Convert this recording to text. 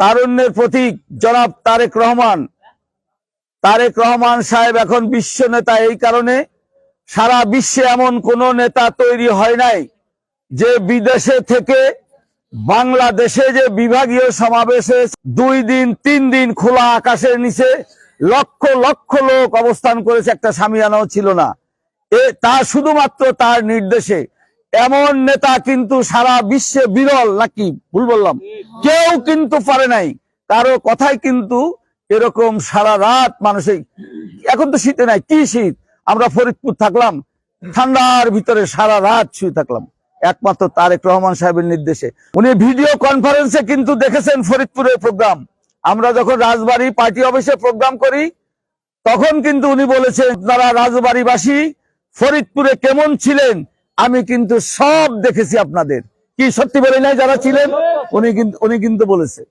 তারুণ্যের প্রতীক জনাব তারেক রহমান। তারেক রহমান সাহেব এখন বিশ্ব নেতা, এই কারণে সারা বিশ্বে এমন কোন নেতা তৈরি হয় নাই যে বিদেশে থেকে বাংলাদেশে যে বিভাগীয় সমাবেশে দুই দিন, তিন দিন খোলা আকাশের নিচে লক্ষ লক্ষ লোক অবস্থান করেছে, একটা সামিয়ানাও ছিল না। এ, তা শুধুমাত্র তার নির্দেশে। এমন নেতা কিন্তু সারা বিশ্বে বিরল নাকি ভুল বললাম? কেউ কিন্তু পারে নাই। কারও কথাই কিন্তু এরকম সারা রাত মানুষের এখন তো শীতে নাই কি শীত? আমরা ফরিদপুর থাকলাম ঠান্ডার ভিতরে সারা রাত শুয়ে থাকলাম। একমাত্র তারেক রহমান সাহেবের নির্দেশে। উনি ভিডিও কনফারেন্সে কিন্তু দেখেছেন ফরিদপুরের প্রোগ্রাম। আমরা যখন রাজবাড়ি পার্টি অফিসে প্রোগ্রাম করি তখন কিন্তু উনি বলেছেন আপনারা রাজবাড়িবাসী ফরিদপুরে কেমন ছিলেন? আমি কিন্তু সব দেখেছি আপনাদের। কি সত্যি বলে নাই যারা ছিলেন, উনি কিন্তু উনি কিন্তু বলেছে।